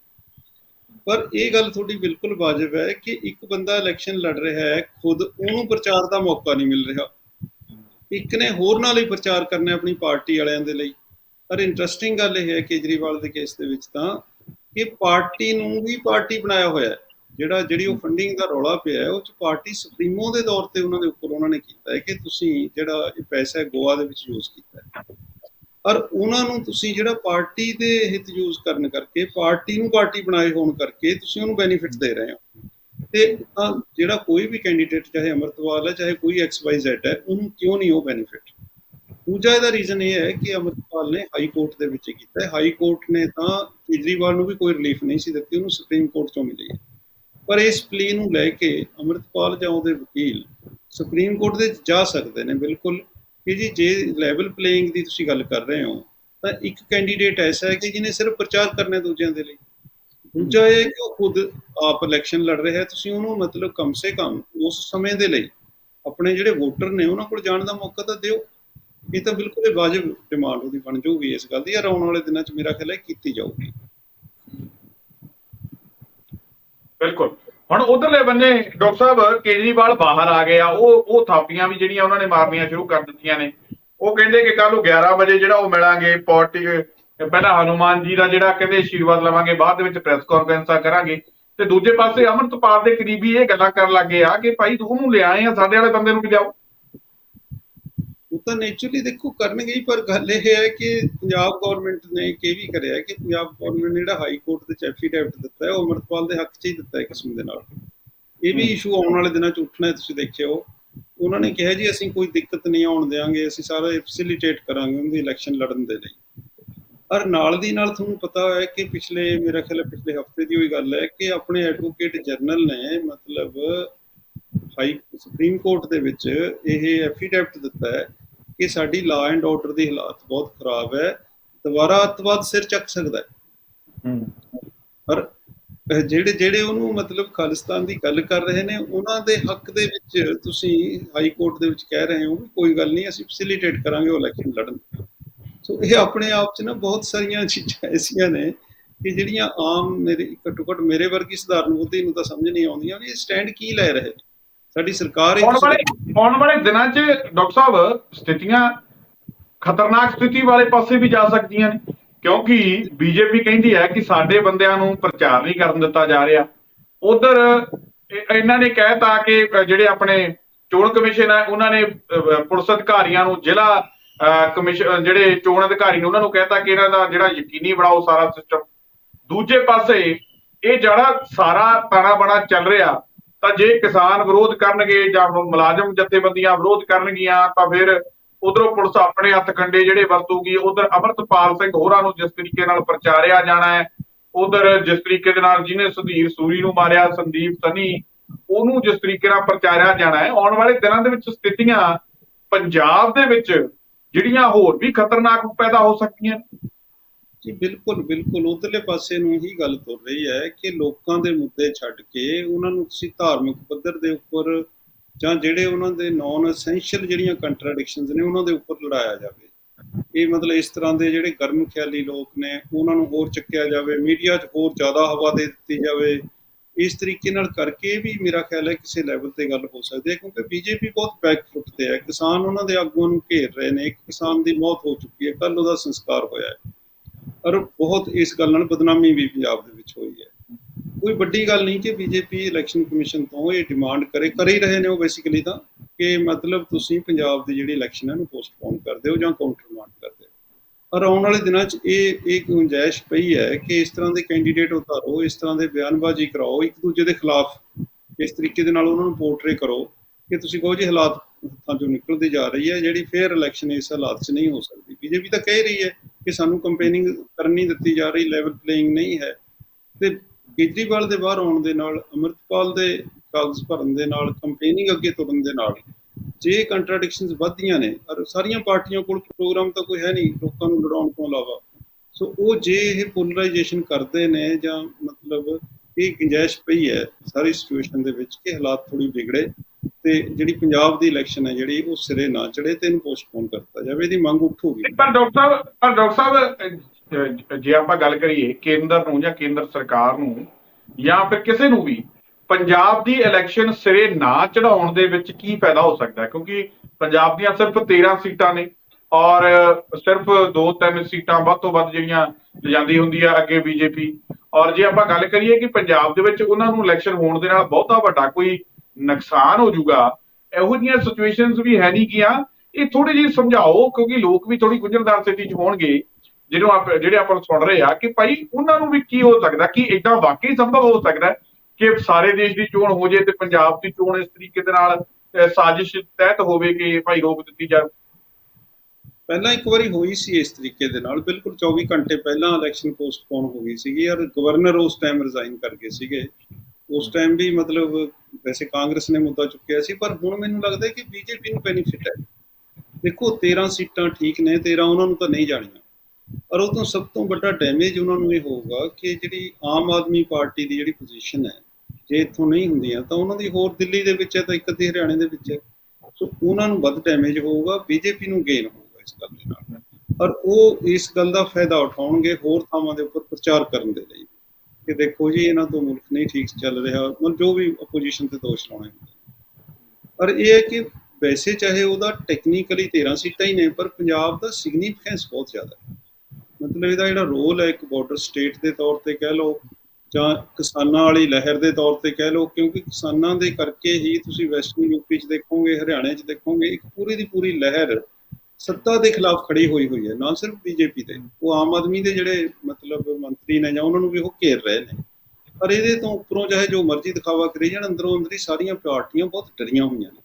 Speaker 2: ਪਰ ਇਹ ਗੱਲ ਤੁਹਾਡੀ ਬਿਲਕੁਲ ਵਾਜਬ ਹੈ ਕਿ ਇੱਕ ਬੰਦਾ ਇਲੈਕਸ਼ਨ ਲੜ ਰਿਹਾ ਹੈ, ਖੁਦ ਉਹਨੂੰ ਪ੍ਰਚਾਰ ਦਾ ਮੌਕਾ ਨਹੀਂ ਮਿਲ ਰਿਹਾ। ਇੱਕ ਨੇ ਹੋਰ ਨਾਲ ਹੀ ਪ੍ਰਚਾਰ ਕਰਨਾ ਆਪਣੀ ਪਾਰਟੀ ਵਾਲਿਆਂ ਦੇ ਲਈ। ਪਰ ਇੰਟਰਸਟਿੰਗ ਗੱਲ ਇਹ ਹੈ ਕੇਜਰੀਵਾਲ ਦੇ ਕੇਸ ਦੇ ਵਿੱਚ ਤਾਂ ਕਿ ਪਾਰਟੀ ਨੂੰ ਵੀ ਪਾਰਟੀ ਬਣਾਇਆ ਹੋਇਆ ਹੈ। ਜਿਹੜਾ, ਜਿਹੜੀ ਉਹ ਫੰਡਿੰਗ ਦਾ ਰੌਲਾ ਪਿਆ ਹੈ, ਉਹ ਚ ਪਾਰਟੀ ਸੁਪਰੀਮੋ ਦੇ ਤੌਰ ਤੇ ਉਹਨਾਂ ਦੇ ਉੱਪਰ ਉਹਨਾਂ ਨੇ ਕੀਤਾ ਹੈ ਕਿ ਤੁਸੀਂ ਜਿਹੜਾ ਇਹ ਪੈਸਾ ਗੋਆ ਦੇ ਵਿੱਚ ਯੂਜ਼ ਕੀਤਾ ਹੈ। ਔਰ ਉਹਨਾਂ ਨੂੰ ਤੁਸੀਂ ਜਿਹੜਾ ਪਾਰਟੀ ਦੇ ਹਿੱਤ ਯੂਜ਼ ਕਰਨ ਕਰਕੇ, ਪਾਰਟੀ ਨੂੰ ਪਾਰਟੀ ਬਣਾਏ ਹੋਣ ਕਰਕੇ ਤੁਸੀਂ ਉਹਨੂੰ ਬੈਨੀਫਿਟ ਦੇ ਰਹੇ ਹੋ। ਤੇ ਤਾਂ ਜਿਹੜਾ ਕੋਈ ਵੀ ਕੈਂਡੀਡੇਟ ਚਾਹੇ ਅਮਰਤਪਾਲ ਹੈ, ਚਾਹੇ ਕੋਈ ਐਕਸ ਵਾਈ ਜ਼ੈਡ ਹੈ, ਉਹਨੂੰ ਕਿਉਂ ਨਹੀਂ ਉਹ ਬੈਨੀਫਿਟ ਦੂਜਾ ਇਹਦਾ ਰੀਜ਼ਨ ਇਹ ਹੈ ਕਿ ਅਮਰਤਪਾਲ ਨੇ ਹਾਈ ਕੋਰਟ ਦੇ ਵਿੱਚ ਕੀਤਾ ਹੈ। ਹਾਈ ਕੋਰਟ ਨੇ ਤਾਂ ਕੇਜਰੀਵਾਲ ਨੂੰ ਵੀ ਕੋਈ ਰਿਲੀਫ ਨਹੀਂ ਸੀ ਦਿੱਤੀ, ਉਹਨੂੰ ਸੁਪਰੀਮ ਕੋਰਟ ਚੋਂ ਮਿਲੀ ਹੈ। ਪਰ ਇਸ ਪਲੀ ਨੂੰ ਲੈ ਕੇ ਅਮਰਤਪਾਲ ਜਾਂ ਉਹਦੇ ਵਕੀਲ ਸੁਪਰੀਮ ਕੋਰਟ ਦੇ ਜਾ ਸਕਦੇ ਨੇ, ਬਿਲਕੁਲ। ਕਿ ਜੀ, ਜੇ ਲੈਵਲ ਪਲੇਇੰਗ ਦੀ ਤੁਸੀਂ ਗੱਲ ਕਰ ਰਹੇ ਹੋ, ਤਾਂ ਇੱਕ ਕੈਂਡੀਡੇਟ ਐਸਾ ਹੈ ਕਿ ਜਿਹਨੇ ਸਿਰਫ ਪ੍ਰਚਾਰ ਕਰਨਾ ਦੂਜਿਆਂ ਦੇ ਲਈ। ਦੂਜਾ ਇਹ ਕਿ ਉਹ ਖੁਦ ਆਪ ਇਲੈਕਸ਼ਨ ਲੜ ਰਿਹਾ ਹੈ। ਤੁਸੀਂ ਉਹਨੂੰ ਮਤਲਬ ਕਮ ਸੇ ਕਮ ਉਸ ਸਮੇਂ ਦੇ ਲਈ ਆਪਣੇ ਜਿਹੜੇ ਵੋਟਰ ਨੇ, ਉਹਨਾਂ ਕੋਲ ਜਾਣ ਦਾ ਮੌਕਾ ਤਾਂ ਦਿਓ। ਇਹ ਤਾਂ ਬਿਲਕੁਲ ਹੀ ਵਾਜਬ ਡਿਮਾਂਡ ਉਹਦੀ ਬਣ ਜਾਊਗੀ ਇਸ ਗੱਲ ਦੀ ਯਾਰ ਆਉਣ ਵਾਲੇ ਦਿਨਾਂ 'ਚ ਮੇਰਾ ਖਿਆਲ ਹੈ ਕੀਤੀ ਜਾਊਗੀ।
Speaker 1: ਬਿਲਕੁਲ। ਹੁਣ ਉਧਰਲੇ ਬੰਨੇ ਡਾਕਟਰ ਸਾਹਿਬ ਕੇਜਰੀਵਾਲ ਬਾਹਰ ਆ ਗਏ ਆ, ਉਹ ਉਹ ਥਾਪੀਆਂ ਵੀ ਜਿਹੜੀਆਂ ਉਹਨਾਂ ਨੇ ਮਾਰਨੀਆਂ ਸ਼ੁਰੂ ਕਰ ਦਿੱਤੀਆਂ ਨੇ। ਉਹ ਕਹਿੰਦੇ ਕਿ ਕੱਲ ਨੂੰ 11 ਵਜੇ ਜਿਹੜਾ ਉਹ ਮਿਲਾਂਗੇ ਪਾਰਟੀ ਪਹਿਲਾਂ ਹਨੂਮਾਨ ਜੀ ਦਾ ਜਿਹੜਾ ਕਹਿੰਦੇ ਆਸ਼ੀਰਵਾਦ ਲਵਾਂਗੇ, ਬਾਅਦ ਦੇ ਵਿੱਚ ਪ੍ਰੈਸ ਕਾਨਫਰੰਸਾਂ ਕਰਾਂਗੇ। ਤੇ ਦੂਜੇ ਪਾਸੇ ਅਮਰਤਪਾਲ ਦੇ ਕਰੀਬੀ ਇਹ ਗੱਲਾਂ ਕਰਨ ਲੱਗੇ ਆ ਕਿ ਭਾਈ ਤੂੰ ਉਹਨੂੰ ਲਿਆਏ ਆ, ਸਾਡੇ ਵਾਲੇ ਬੰਦੇ ਨੂੰ ਵੀ ਲਿਆਓ।
Speaker 2: ਉਹ ਤਾਂ ਨੇਚਰਲੀ ਦੇਖੋ ਕਰਨਗੇ ਹੀ ਪਰ ਗੱਲ ਇਹ ਹੈ ਕਿ ਪੰਜਾਬ ਗਵਰਨਮੈਂਟ ਨੇ ਕੀ ਵੀ ਕਰਿਆ ਕਿ ਪੰਜਾਬ ਗਵਰਨਮੈਂਟ ਨੇ ਜਿਹੜਾ ਹਾਈ ਕੋਰਟ ਦੇ ਐਫੀਡੈਵਿਟ ਦਿੱਤਾ ਹੈ ਉਹ ਅਮਰਪਾਲ ਦੇ ਹੱਕ 'ਚ ਹੀ ਦਿੱਤਾ ਹੈ ਕਿਸਮ ਦੇ ਨਾਲ। ਇਹ ਵੀ ਇਸ਼ੂ ਆਉਣ ਵਾਲੇ ਦਿਨਾਂ 'ਚ ਉੱਠਣਾ ਹੈ ਤੁਸੀਂ ਦੇਖਿਓ ਉਹਨਾਂ ਨੇ ਕਿਹਾ ਜੀ ਅਸੀਂ ਕੋਈ ਦਿੱਕਤ ਨਹੀਂ ਆਉਣ ਦੇਵਾਂਗੇ ਅਸੀਂ ਸਾਰਾ ਫੈਸਿਲਿਟੇਟ ਕਰਾਂਗੇ ਉਹਦੀ ਇਲੈਕਸ਼ਨ ਲੜਨ ਦੇ ਲਈ। ਔਰ ਨਾਲ ਦੀ ਨਾਲ ਤੁਹਾਨੂੰ ਪਤਾ ਹੈ ਕਿ ਪਿਛਲੇ ਮੇਰਾ ਖਿਆਲ ਹੈ ਪਿਛਲੇ ਹਫ਼ਤੇ ਦੀ ਹੋਈ ਗੱਲ ਹੈ ਕਿ ਆਪਣੇ ਐਡਵੋਕੇਟ ਜਨਰਲ ਨੇ ਮਤਲਬ ਹਾਈ ਸੁਪਰੀਮ ਕੋਰਟ ਦੇ ਵਿੱਚ ਇਹ ਐਫੀਡੈਵਿਟ ਦਿੱਤਾ ਹੈ ਕਿ ਸਾਡੀ ਲਾ ਐਂਡ ਆਰਡਰ ਦੀ ਹਾਲਾਤ ਬਹੁਤ ਖਰਾਬ ਹੈ ਦੁਬਾਰਾ ਅੱਤਵਾਦ ਸਿਰ ਚੱਕ ਸਕਦਾ ਹੈ। ਪਰ ਜਿਹੜੇ ਜਿਹੜੇ ਉਹਨੂੰ ਮਤਲਬ ਖਾਲਿਸਤਾਨ ਦੀ ਗੱਲ ਕਰ ਰਹੇ ਨੇ ਉਹਨਾਂ ਦੇ ਹੱਕ ਦੇ ਵਿੱਚ ਤੁਸੀਂ ਹਾਈ ਕੋਰਟ ਦੇ ਵਿੱਚ ਕਹਿ ਰਹੇ ਹੋ ਵੀ ਕੋਈ ਗੱਲ ਨਹੀਂ ਅਸੀਂ ਫੈਸਿਲਿਟੇਟ ਕਰਾਂਗੇ ਉਹ ਇਲੈਕਸ਼ਨ ਲੜਨ। ਸੋ ਇਹ ਆਪਣੇ ਆਪ 'ਚ ਨਾ ਬਹੁਤ ਸਾਰੀਆਂ ਚੀਜ਼ਾਂ ਐਸੀਆਂ ਨੇ ਕਿ ਜਿਹੜੀਆਂ ਆਮ ਮੇਰੇ ਘੱਟੋ ਘੱਟ ਮੇਰੇ ਵਰਗੀ ਸਧਾਰਨ ਬੁੱਧੀ ਨੂੰ ਤਾਂ ਸਮਝ ਨਹੀਂ ਆਉਂਦੀਆਂ ਵੀ ਇਹ ਸਟੈਂਡ ਕੀ ਲੈ ਰਹੇ ਨੇ? ਸਾਡੀ ਸਰਕਾਰ ਇਹ
Speaker 1: ਆਉਣ ਵਾਲੇ ਆਉਣ ਵਾਲੇ ਦਿਨਾਂ 'ਚ ਡਾਕਟਰ ਸਾਹਿਬ ਸਥਿਤੀਆਂ ਖਤਰਨਾਕ ਸਥਿਤੀ ਵਾਲੇ ਪਾਸੇ ਵੀ ਜਾ ਸਕਦੀਆਂ ਨੇ। ਕਿਉਂਕਿ ਬੀਜੇਪੀ ਕਹਿੰਦੀ ਹੈ ਕਿ ਸਾਡੇ ਬੰਦਿਆਂ ਨੂੰ ਪ੍ਰਚਾਰ ਨਹੀਂ ਕਰਨ ਦਿੱਤਾ ਜਾ ਰਿਹਾ। ਉਧਰ ਇਹਨਾਂ ਨੇ ਕਹਿਤਾ ਕਿ ਜਿਹੜੇ ਆਪਣੇ ਚੋਣ ਕਮਿਸ਼ਨ ਹੈ ਉਹਨਾਂ ਨੇ ਪੁਲਿਸ ਅਧਿਕਾਰੀਆਂ ਨੂੰ ਜ਼ਿਲ੍ਹਾ ਕਮਿਸ਼ਨ ਜਿਹੜੇ ਚੋਣ ਅਧਿਕਾਰੀ ਨੇ ਉਹਨਾਂ ਨੂੰ ਕਹਿਤਾ ਕਿ ਇਹਨਾਂ ਦਾ ਜਿਹੜਾ ਯਕੀਨੀ ਬਣਾਓ ਸਾਰਾ ਸਿਸਟਮ। ਦੂਜੇ ਪਾਸੇ ਇਹ ਜਿਹੜਾ ਸਾਰਾ ਤਾਣਾ ਬਣਾ ਚੱਲ ਰਿਹਾ ਤਾਂ ਜੇ ਕਿਸਾਨ ਵਿਰੋਧ ਕਰਨਗੇ ਜਾਂ ਮੁਲਾਜ਼ਮ ਜਥੇਬੰਦੀਆਂ ਵਿਰੋਧ ਕਰਨਗੀਆਂ, ਤਾਂ ਫਿਰ ਉਧਰੋਂ ਪੁਲਿਸ ਆਪਣੇ ਹੱਥ ਕੰਡੇ ਜਿਹੜੇ ਵਰਤੂਗੀ, ਉਧਰ ਅਮਰਤਪਾਲ ਸਿੰਘ ਹੋਰਾਂ ਨੂੰ ਜਿਸ ਤਰੀਕੇ ਨਾਲ ਪ੍ਰਚਾਰਿਆ ਜਾਣਾ ਹੈ, ਉਧਰ ਜਿਸ ਤਰੀਕੇ ਦੇ ਨਾਲ ਜਿਹਨੇ ਸੁਧੀਰ ਸੂਰੀ ਨੂੰ ਮਾਰਿਆ, ਸੰਦੀਪ ਸਨੀ, ਉਹਨੂੰ ਜਿਸ ਤਰੀਕੇ ਨਾਲ ਪ੍ਰਚਾਰਿਆ ਜਾਣਾ ਹੈ, ਆਉਣ ਵਾਲੇ ਦਿਨਾਂ ਦੇ ਵਿੱਚ ਸਥਿਤੀਆਂ ਪੰਜਾਬ ਦੇ ਵਿੱਚ ਜਿਹੜੀਆਂ ਹੋਰ ਵੀ ਖਤਰਨਾਕ ਪੈਦਾ ਹੋ ਸਕਦੀਆਂ।
Speaker 2: ਜੀ ਬਿਲਕੁਲ ਬਿਲਕੁਲ ਉਧਰਲੇ ਪਾਸੇ ਨੂੰ ਹੀ ਗੱਲ ਤੁਰ ਰਹੀ ਹੈ ਕਿ ਲੋਕਾਂ ਦੇ ਮੁੱਦੇ ਛੱਡ ਕੇ ਉਹਨਾਂ ਨੂੰ ਤੁਸੀਂ ਧਾਰਮਿਕ ਪੱਧਰ ਦੇ ਉੱਪਰ ਜਾਂ ਜਿਹੜੇ ਉਹਨਾਂ ਦੇ ਨਾਨ ਐਸੈਂਸ਼ੀਅਲ ਜਿਹੜੀਆਂ ਕੰਟਰਡਿਕਸ਼ਨਸ ਨੇ ਉਹਨਾਂ ਦੇ ਉੱਪਰ ਲੜਾਇਆ ਜਾਵੇ। ਇਹ ਮਤਲਬ ਇਸ ਤਰ੍ਹਾਂ ਦੇ ਜਿਹੜੇ ਗਰਮ ਖਿਆਲੀ ਲੋਕ ਨੇ, ਉਹਨਾਂ ਨੂੰ ਹੋਰ ਚੱਕਿਆ ਜਾਵੇ, ਮੀਡੀਆ 'ਚ ਹੋਰ ਜ਼ਿਆਦਾ ਹਵਾ ਦੇ ਦਿੱਤੀ ਜਾਵੇ। ਇਸ ਤਰੀਕੇ ਨਾਲ ਕਰਕੇ ਵੀ ਮੇਰਾ ਖਿਆਲ ਹੈ ਕਿਸੇ ਲੈਵਲ ਤੇ ਗੱਲ ਹੋ ਸਕਦੀ ਹੈ ਕਿਉਂਕਿ ਬੀਜੇਪੀ ਬਹੁਤ ਬੈਕ ਫੁੱਟ ਤੇ ਹੈ। ਕਿਸਾਨ ਉਹਨਾਂ ਦੇ ਆਗੂਆਂ ਨੂੰ ਘੇਰ ਰਹੇ ਨੇ। ਇੱਕ ਕਿਸਾਨ ਦੀ ਮੌਤ ਹੋ ਚੁੱਕੀ ਹੈ। ਕੱਲ ਉਹਦਾ ਸੰਸਕਾਰ ਹੋਇਆ ਹੈ। ਔਰ ਬਹੁਤ ਇਸ ਗੱਲ ਨਾਲ ਬਦਨਾਮੀ ਵੀ ਪੰਜਾਬ ਦੇ ਵਿੱਚ ਹੋਈ ਹੈ। ਕੋਈ ਵੱਡੀ ਗੱਲ ਨਹੀਂ ਕਿ ਬੀਜੇਪੀ ਇਲੈਕਸ਼ਨ ਕਮਿਸ਼ਨ ਤੋਂ ਇਹ ਡਿਮਾਂਡ ਕਰੇ, ਕਰ ਹੀ ਰਹੇ ਨੇ ਉਹ ਬੇਸਿਕਲੀ ਤਾਂ ਕਿ ਮਤਲਬ ਤੁਸੀਂ ਪੰਜਾਬ ਦੀ ਜਿਹੜੀ ਇਲੈਕਸ਼ਨ ਹੈ ਨੂੰ ਪੋਸਟਪੋਨ ਕਰ ਦਿਓ ਜਾਂ ਕਾਊਂਟਰ ਮਾਰਕ ਕਰ ਦਿਓ। ਔਰ ਆਉਣ ਵਾਲੇ ਦਿਨਾਂ 'ਚ ਇਹ ਇਹ ਗੁੰਜਾਇਸ਼ ਪਈ ਹੈ ਕਿ ਇਸ ਤਰ੍ਹਾਂ ਦੇ ਕੈਂਡੀਡੇਟ ਉਤਾਰੋ, ਇਸ ਤਰ੍ਹਾਂ ਦੇ ਬਿਆਨਬਾਜ਼ੀ ਕਰਾਓ, ਇੱਕ ਦੂਜੇ ਦੇ ਖਿਲਾਫ ਇਸ ਤਰੀਕੇ ਦੇ ਨਾਲ ਉਹਨਾਂ ਨੂੰ ਪੋਰਟਰੇ ਕਰੋ ਕਿ ਤੁਸੀਂ ਕਹੋ ਜੀ ਹਾਲਾਤ ਹੱਥਾਂ ਚੋਂ ਨਿਕਲਦੀ ਜਾ ਰਹੀ ਹੈ, ਜਿਹੜੀ ਫੇਅਰ ਇਲੈਕਸ਼ਨ ਇਸ ਹਾਲਾਤ 'ਚ ਨਹੀਂ ਹੋ ਸਕਦੀ। ਬੀਜੇਪੀ ਤਾਂ ਕਹਿ ਰਹੀ ਹੈ ਕਿ ਸਾਨੂੰ ਕੰਪੇਨਿੰਗ ਕਰਨੀ ਦਿੱਤੀ ਜਾ ਰਹੀ ਲੈਵਲ ਪਲੇਇੰਗ ਨਹੀਂ ਹੈ। ਤੇ ਕੇਜਰੀਵਾਲ ਦੇ ਬਾਹਰ ਆਉਣ ਦੇ ਨਾਲ, ਅਮਰਤਪਾਲ ਦੇ ਕਾਗਜ਼ ਭਰਨ ਦੇ ਨਾਲ ਕੰਪੇਨਿੰਗ ਅੱਗੇ ਤੁਰਨ ਦੇ ਨਾਲ, ਜੇ ਕੰਟਰਡਿਕਸ਼ਨਸ ਵੱਧਦੀਆਂ ਨੇ, ਔਰ ਸਾਰੀਆਂ ਪਾਰਟੀਆਂ ਕੋਲ ਪ੍ਰੋਗਰਾਮ ਤਾਂ ਕੋਈ ਹੈ ਨਹੀਂ, ਲੋਕਾਂ ਨੂੰ ਲੜਾਉਣ ਤੋਂ ਇਲਾਵਾ। ਸੋ ਉਹ ਜੇ ਇਹ ਪੋਲਰਾਈਜੇਸ਼ਨ ਕਰਦੇ ਨੇ ਜਾਂ ਮਤਲਬ ਇਹ ਗੁੰਜਾਇਸ਼ ਪਈ ਹੈ ਸਾਰੀ ਸਿਚੁਏਸ਼ਨ ਦੇ ਵਿੱਚ ਕਿ ਹਾਲਾਤ ਥੋੜੀ ਵਿਗੜੇ ਤੇ ਜਿਹੜੀ ਪੰਜਾਬ ਦੀ ਇਲੈਕਸ਼ਨ ਹੈ ਜਿਹੜੀ ਉਹ ਸਿਰੇ ਨਾ ਚੜੇ ਤੇ ਇਹਨੂੰ ਪੋਸਟਪੋਨ ਕਰਤਾ ਜਾਵੇ, ਇਹਦੀ ਮੰਗ ਉੱਠੂਗੀ
Speaker 1: ਪਰ ਡਾਕਟਰ ਸਾਹਿਬ, ਪਰ ਡਾਕਟਰ ਸਾਹਿਬ ਜੇ ਆਪਾਂ ਗੱਲ ਕਰੀਏ ਕੇਂਦਰ ਨੂੰ ਜਾਂ ਕੇਂਦਰ ਸਰਕਾਰ ਨੂੰ ਜਾਂ ਫਿਰ ਕਿਸੇ ਨੂੰ ਵੀ, ਪੰਜਾਬ ਦੀ ਇਲੈਕਸ਼ਨ ਸਿਰੇ ਨਾ ਚੜਾਉਣ ਦੇ ਵਿੱਚ ਕੀ ਫਾਇਦਾ ਹੋ ਸਕਦਾ ਕਿਉਂਕਿ ਪੰਜਾਬ ਦੀਆਂ ਸਿਰਫ 13 ਸੀਟਾਂ ਨੇ ਔਰ ਸਿਰਫ 2-3 ਸੀਟਾਂ ਵੱਧ ਤੋਂ ਵੱਧ ਜਿਹੜੀਆਂ ਜਾਂਦੀ ਹੁੰਦੀ ਆ ਅੱਗੇ ਬੀਜੇਪੀ। ਔਰ ਜੇ ਆਪਾਂ ਗੱਲ ਕਰੀਏ ਕਿ ਪੰਜਾਬ ਦੇ ਵਿੱਚ ਉਹਨਾਂ ਨੂੰ ਇਲੈਕਸ਼ਨ ਹੋਣ ਦੇ ਨਾਲ ਬਹੁਤਾ ਵੱਡਾ ਕੋਈ ਨੁਕਸਾਨ ਹੋ ਜਾਊਗਾ। ਇਹੋ ਜਿਹੀਆਂ ਸਿਚੁਏਸ਼ਨਸ ਵੀ ਹੈ ਨਹੀਂ ਗਿਆ। ਇਹ ਥੋੜੀ ਜਿਹੀ ਸਮਝਾਓ, ਕਿਉਂਕਿ ਲੋਕ ਵੀ ਥੋੜੀ ਗੁੰਝਲਦਾਰ ਸਥਿਤੀ 'ਚ ਹੋਣਗੇ, ਜਿਹਨੂੰ ਆਪ, ਜਿਹੜੇ ਆਪਾਂ ਸੁਣ ਰਹੇ ਆ ਕਿ ਭਾਈ ਉਹਨਾਂ ਨੂੰ ਵੀ ਕੀ ਹੋ ਸਕਦਾ, ਕਿ ਇਦਾਂ ਵਾਕਈ ਸੰਭਵ ਹੋ ਸਕਦਾ ਕਿ ਸਾਰੇ ਦੇਸ਼ ਦੀ ਚੋਣ ਹੋ ਜੇ ਤੇ ਪੰਜਾਬ ਦੀ ਚੋਣ ਇਸ ਤਰੀਕੇ ਦੇ ਨਾਲ ਸਾਜ਼ਿਸ਼ ਤਹਿਤ ਹੋਵੇ ਕਿ ਭਾਈ ਰੋਕ ਦਿੱਤੀ ਜਾਵੇ?
Speaker 2: ਪਹਿਲਾਂ ਇੱਕ ਵਾਰੀ ਹੋਈ ਸੀ ਇਸ ਤਰੀਕੇ ਦੇ ਨਾਲ। ਬਿਲਕੁਲ 24 ਘੰਟੇ ਪਹਿਲਾਂ ਇਲੈਕਸ਼ਨ ਪੋਸਟਪੋਨ ਹੋ ਗਈ ਸੀਗੀ ਔਰ ਗਵਰਨਰ ਉਸ ਟਾਈਮ ਰਿਜ਼ਾਈਨ ਕਰ ਗਏ ਸੀਗੇ। ਉਸ ਟਾਈਮ ਵੀ ਮਤਲਬ ਵੈਸੇ ਕਾਂਗਰਸ ਨੇ ਮੁੱਦਾ ਚੁੱਕਿਆ ਸੀ, ਪਰ ਹੁਣ ਮੈਨੂੰ ਲੱਗਦਾ ਹੈ ਕਿ ਬੀਜੇਪੀ ਨੂੰ ਬੈਨੀਫਿਟ ਹੈ। ਦੇਖੋ 13 ਸੀਟਾਂ ਠੀਕ ਨੇ 13 ਉਹਨਾਂ ਨੂੰ ਤਾਂ ਨਹੀਂ ਜਾਣੀਆਂ। ਔਰ ਉਹ ਤੋਂ ਸਭ ਤੋਂ ਵੱਡਾ ਡੈਮੇਜ ਉਹਨਾਂ ਨੂੰ ਇਹ ਹੋਊਗਾ ਕਿ ਜਿਹੜੀ ਆਮ ਆਦਮੀ ਪਾਰਟੀ ਦੀ ਜਿਹੜੀ ਪੋਜੀਸ਼ਨ ਹੈ, ਜੇ ਇੱਥੋਂ ਨਹੀਂ ਹੁੰਦੀਆਂ, ਤਾਂ ਉਹਨਾਂ ਦੀ ਹੋਰ ਦਿੱਲੀ ਦੇ ਵਿੱਚ ਹੈ, ਤਾਂ ਇੱਕ ਅੱਧੀ ਹਰਿਆਣੇ ਦੇ ਵਿੱਚ ਹੈ। ਸੋ ਉਹਨਾਂ ਨੂੰ ਵੱਧ ਡੈਮੇਜ ਹੋਊਗਾ ਬੀਜੇਪੀ ਨੂੰ ਗੇਨ ਹੋਊਗਾ ਇਸ ਗੱਲ ਦੇ ਨਾਲ। ਔਰ ਉਹ ਇਸ ਗੱਲ ਦਾ ਫਾਇਦਾ ਉਠਾਉਣਗੇ, ਹੋਰ ਥਾਵਾਂ ਦੇ ਉੱਪਰ ਪ੍ਰਚਾਰ ਕਰਨ ਦੇ ਲਈ। ਕਿ ਦੇਖੋ ਜੀ, ਇਹਨਾਂ ਤੋਂ ਮੁਲਕ ਨਹੀਂ ਠੀਕ ਚੱਲ ਰਿਹਾ। ਮਤਲਬ ਜੋ ਵੀ ਆਪੋਜੀਸ਼ਨ ਤੇ ਦੋਸ਼ ਲਾਉਣੇ ਪਰ ਇਹ ਹੈ ਕਿ ਵੈਸੇ ਚਾਹੇ ਉਹਦਾ ਟੈਕਨੀਕਲੀ 13 ਸੀਟਾਂ ਹੀ ਨੇ, ਪਰ ਪੰਜਾਬ ਦਾ ਸਿਗਨੀਫਿਕੈਂਸ ਬਹੁਤ ਜ਼ਿਆਦਾ ਹੈ। ਮਤਲਬ ਇਹਦਾ ਜਿਹੜਾ ਰੋਲ ਹੈ ਇੱਕ ਬਾਰਡਰ ਸਟੇਟ ਦੇ ਤੌਰ ਤੇ ਕਹਿ ਲਓ, ਜਾਂ ਕਿਸਾਨਾਂ ਵਾਲੀ ਲਹਿਰ ਦੇ ਤੌਰ ਤੇ ਕਹਿ ਲਓ, ਕਿਉਂਕਿ ਕਿਸਾਨਾਂ ਦੇ ਕਰਕੇ ਹੀ ਤੁਸੀਂ ਵੈਸਟਰਨ ਯੂਪੀ 'ਚ ਦੇਖੋਗੇ, ਹਰਿਆਣੇ 'ਚ ਦੇਖੋਗੇ, ਇੱਕ ਪੂਰੀ ਦੀ ਪੂਰੀ ਲਹਿਰ ਸੱਤਾ ਦੇ ਖਿਲਾਫ ਖੜੀ ਹੋਈ ਹੋਈ ਹੈ ਨਾ ਸਿਰਫ ਬੀਜੇਪੀ ਦੇ। ਉਹ ਆਮ ਆਦਮੀ ਦੇ ਜਿਹੜੇ ਮਤਲਬ ਮੰਤਰੀ ਨੇ ਜਾਂ ਉਹਨਾਂ ਨੂੰ ਵੀ ਉਹ ਘੇਰ ਰਹੇ ਨੇ। ਪਰ ਇਹਦੇ ਤੋਂ ਉੱਪਰੋਂ ਚਾਹੇ ਜੋ ਮਰਜ਼ੀ ਦਿਖਾਵਾ ਕਰੀ ਜਾਣ ਅੰਦਰੋਂ ਅੰਦਰੀ ਸਾਰੀਆਂ ਪਾਰਟੀਆਂ ਬਹੁਤ ਡਰੀਆਂ ਹੋਈਆਂ ਨੇ।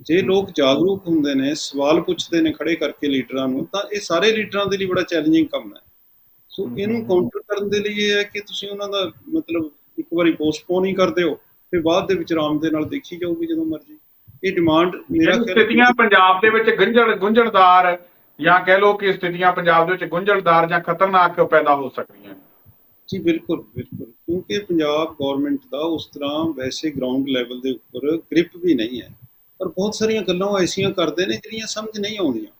Speaker 2: ਜੇ ਲੋਕ ਜਾਗਰੂਕ ਹੁੰਦੇ ਨੇ ਸਵਾਲ ਪੁੱਛਦੇ ਨੇ ਖੜੇ ਕਰਕੇ ਲੀਡਰਾਂ ਨੂੰ ਤਾਂ ਇਹ ਸਾਰੇ ਲੀਡਰਾਂ ਦੇ ਲਈ ਬੜਾ ਚੈਲੰਜਿੰਗ ਕੰਮ ਹੈ। ਸੋ ਇਹਨੂੰ ਕਾਊਂਟਰ ਕਰਨ ਦੇ ਲਈ ਇਹ ਹੈ ਕਿ ਤੁਸੀਂ ਉਹਨਾਂ ਦਾ ਮਤਲਬ ਇੱਕ ਵਾਰੀ ਪੋਸਟਪੋਨ ਹੀ ਕਰ ਦਿਓ ਫਿਰ ਬਾਅਦ ਦੇ ਵਿੱਚ ਆਰਾਮ ਦੇ ਨਾਲ ਦੇਖੀ ਜਾਊਗੀ ਜਦੋਂ ਮਰਜ਼ੀ। ਇਹ ਡਿਮਾਂਡ ਮੇਰਾ ਹੈ
Speaker 1: ਸਥਿਤੀਆਂ ਪੰਜਾਬ ਦੇ ਵਿੱਚ ਗੁੰਝਲ ਗੁੰਝਲਦਾਰ ਜਾਂ ਕਹਿ ਲਓ ਕਿ ਸਥਿਤੀਆਂ ਪੰਜਾਬ ਦੇ ਵਿੱਚ ਗੁੰਝਲਦਾਰ ਜਾਂ ਖਤਰਨਾਕ ਪੈਦਾ ਹੋ ਸਕਦੀਆਂ
Speaker 2: ਜੀ ਬਿਲਕੁਲ ਬਿਲਕੁਲ। ਕਿਉਂਕਿ ਪੰਜਾਬ ਗਵਰਨਮੈਂਟ ਦਾ ਉਸ ਤਰ੍ਹਾਂ ਵੈਸੇ ਗਰਾਊਂਡ ਲੈਵਲ ਦੇ ਉੱਪਰ ਗ੍ਰਿਪ ਵੀ ਨਹੀਂ ਹੈ। ਪਰ ਬਹੁਤ ਸਾਰੀਆਂ ਗੱਲਾਂ ਉਹ ਐਸੀਆਂ ਕਰਦੇ ਨੇ ਜਿਹੜੀਆਂ ਸਮਝ ਨਹੀਂ ਆਉਂਦੀਆਂ।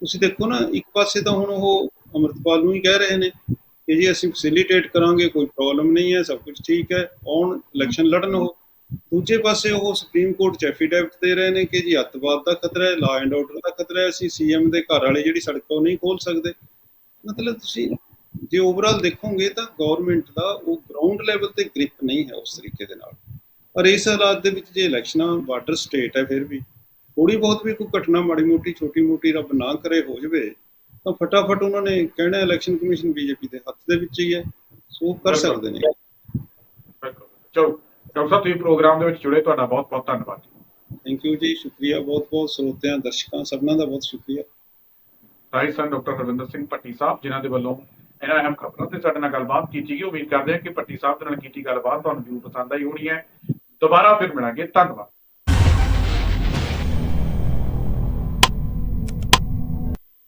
Speaker 2: ਤੁਸੀਂ ਦੇਖੋ ਨਾ ਇੱਕ ਪਾਸੇ ਤਾਂ ਹੁਣ ਉਹ ਅਮਰਤਪਾਲ ਨੂੰ ਹੀ ਕਹਿ ਰਹੇ ਨੇ ਕਿ ਜੀ ਅਸੀਂ ਫੈਸਿਲਿਟੇਟ ਕਰਾਂਗੇ ਕੋਈ ਪ੍ਰੋਬਲਮ ਨਹੀਂ ਹੈ ਸਭ ਕੁਝ ਠੀਕ ਹੈ ਆਉਣ ਇਲੈਕਸ਼ਨ ਲੜਨ ਉਹ। ਦੂਜੇ ਪਾਸੇ ਉਹ ਸੁਪਰੀਮ ਕੋਰਟ ਚ ਐਫੀਡੈਵਿਟ ਦੇ ਰਹੇ ਨੇ ਕਿ ਜੀ ਅੱਤਵਾਦ ਦਾ ਖਤਰਾ ਹੈ ਲਾ ਐਂਡ ਆਰਡਰ ਦਾ ਖਤਰਾ ਹੈ ਅਸੀਂ ਸੀਐਮ ਦੇ ਘਰ ਵਾਲੇ ਜਿਹੜੀ ਸੜਕ ਨਹੀਂ ਖੋਲ ਸਕਦੇ। ਮਤਲਬ ਤੁਸੀਂ ਜੇ ਓਵਰਆਲ ਦੇਖੋਗੇ ਤਾਂ ਗਵਰਨਮੈਂਟ ਦਾ ਉਹ ਗਰਾਊਂਡ ਲੈਵਲ ਤੇ ਗ੍ਰਿਪ ਨਹੀਂ ਹੈ ਉਸ ਤਰੀਕੇ ਦੇ ਨਾਲ। ਪਰ ਇਸ ਹਾਲਾਤ ਦੇ ਵਿੱਚ ਜੇ ਇਲੈਕਸ਼ਨਾਂ ਬਾਰਡਰ ਸਟੇਟ ਹੈ ਫਿਰ ਵੀ ਥੋੜੀ ਬਹੁਤ ਵੀ ਕੋਈ ਘਟਨਾ ਮਾੜੀ ਮੋਟੀ ਛੋਟੀ ਮੋਟੀ ਰੱਬ ਨਾ ਕਰੇ ਹੋ ਜਵੇ ਤਾਂ ਫਟਾਫਟ ਉਹਨਾਂ ਨੇ ਕਹਿਣਾ ਇਲੈਕਸ਼ਨ ਕਮਿਸ਼ਨ ਬੀਜੇਪੀ ਦੇ ਹੱਥ ਦੇ ਵਿੱਚ ਹੀ ਹੈ ਸੋ ਕਰ ਸਕਦੇ ਨੇ।
Speaker 1: ਚਲੋ। ਡਾਕਟਰ ਸਾਹਿਬ ਤੁਸੀਂ ਪ੍ਰੋਗਰਾਮ ਦੇ ਵਿੱਚ ਜੁੜੇ ਤੁਹਾਡਾ ਬਹੁਤ ਬਹੁਤ ਧੰਨਵਾਦ
Speaker 2: ਥੈਂਕ ਯੂ ਜੀ ਸ਼ੁਕਰੀਆ ਬਹੁਤ ਬਹੁਤ ਸਰੋਤਿਆਂ ਦਰਸ਼ਕਾਂ ਸਭਨਾਂ ਦਾ ਬਹੁਤ ਸ਼ੁਕਰੀਆ।
Speaker 1: ਰਾਈ ਸਨ ਡਾਕਟਰ ਰਵਿੰਦਰ ਸਿੰਘ ਭੱਟੀ ਸਾਹਿਬ ਜਿਨ੍ਹਾਂ ਦੇ ਵੱਲੋਂ ਇਹਨਾਂ ਅਹਿਮ ਖਬਰਾਂ ਤੇ ਸਾਡੇ ਨਾਲ ਗੱਲਬਾਤ ਕੀਤੀ ਗਈ ਉਮੀਦ ਕਰਦੇ ਹਾਂ ਕਿ ਭੱਟੀ ਸਾਹਿਬ ਦੇ ਨਾਲ ਕੀਤੀ ਗੱਲਬਾਤ ਤੁਹਾਨੂੰ ਜ਼ਰੂਰ ਪਸੰਦ ਆਈ ਹੋਣੀ ਹੈ। ਦੁਬਾਰਾ ਫਿਰ ਮਿਲਾਂਗੇ ਧੰਨਵਾਦ।